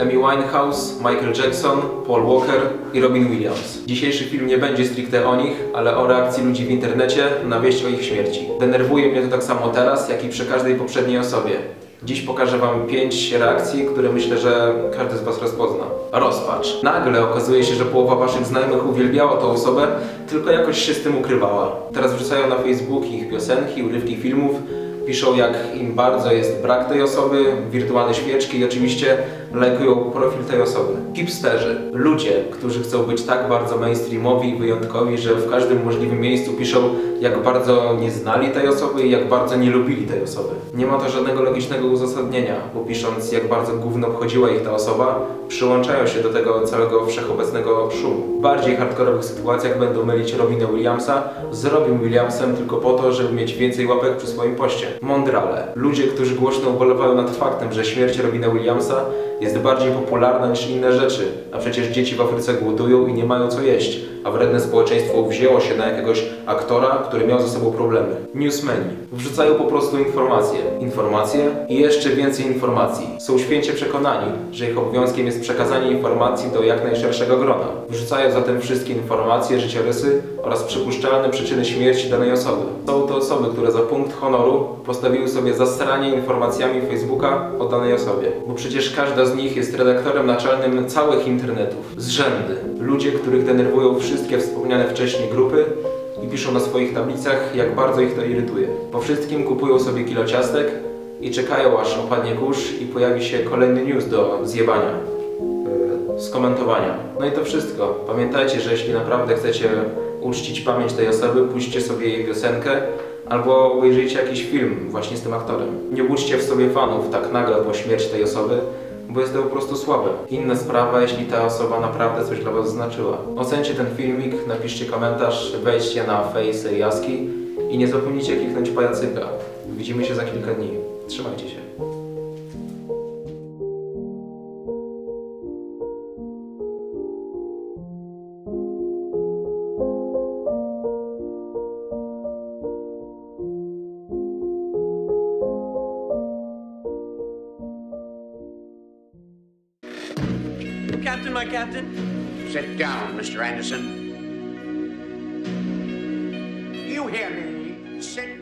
Amy Winehouse, Michael Jackson, Paul Walker i Robin Williams. Dzisiejszy film nie będzie stricte o nich, ale o reakcji ludzi w internecie na wieść o ich śmierci. Denerwuje mnie to tak samo teraz, jak i przy każdej poprzedniej osobie. Dziś pokażę Wam pięć reakcji, które myślę, że każdy z Was rozpozna. Rozpacz. Nagle okazuje się, że połowa Waszych znajomych uwielbiała tą osobę, tylko jakoś się z tym ukrywała. Teraz wrzucają na Facebook ich piosenki, urywki filmów, piszą jak im bardzo jest brak tej osoby, wirtualne świeczki i oczywiście lajkują profil tej osoby. Hipsterzy, ludzie, którzy chcą być tak bardzo mainstreamowi i wyjątkowi, że w każdym możliwym miejscu piszą jak bardzo nie znali tej osoby i jak bardzo nie lubili tej osoby. Nie ma to żadnego logicznego uzasadnienia, bo pisząc jak bardzo gówno obchodziła ich ta osoba, przyłączają się do tego całego wszechobecnego szumu. W bardziej hardkorowych sytuacjach będą mylić Robina Williamsa z Robin Williamsem tylko po to, żeby mieć więcej łapek przy swoim poście. Mądrale. Ludzie, którzy głośno ubolewają nad faktem, że śmierć Robina Williamsa jest bardziej popularna niż inne rzeczy, a przecież dzieci w Afryce głodują i nie mają co jeść, a wredne społeczeństwo wzięło się na jakiegoś aktora, który miał ze sobą problemy. Newsmeni wrzucają po prostu informacje, informacje i jeszcze więcej informacji. Są święcie przekonani, że ich obowiązkiem jest przekazanie informacji do jak najszerszego grona. Wrzucają zatem wszystkie informacje, życiorysy oraz przypuszczalne przyczyny śmierci danej osoby. Są to osoby, które za punkt honoru postawiły sobie zasranie informacjami Facebooka o danej osobie. Bo przecież każda z nich jest redaktorem naczelnym całych internetów. Z rzędy. Ludzie, których denerwują wszystkie wspomniane wcześniej grupy i piszą na swoich tablicach, jak bardzo ich to irytuje. Po wszystkim kupują sobie kilo ciastek i czekają aż opadnie kurz i pojawi się kolejny news do zjebania skomentowania. No i to wszystko. Pamiętajcie, że jeśli naprawdę chcecie uczcić pamięć tej osoby, puśćcie sobie jej piosenkę albo obejrzyjcie jakiś film właśnie z tym aktorem. Nie budźcie w sobie fanów tak nagle po śmierci tej osoby, bo jest to po prostu słabe. Inna sprawa, jeśli ta osoba naprawdę coś dla Was znaczyła. Ocencie ten filmik, napiszcie komentarz, wejdźcie na Face Jaski i nie zapomnijcie kliknąć pajacyka. Widzimy się za kilka dni. Trzymajcie się. Captain, my captain. Sit down, Mr. Anderson. You hear me? Sit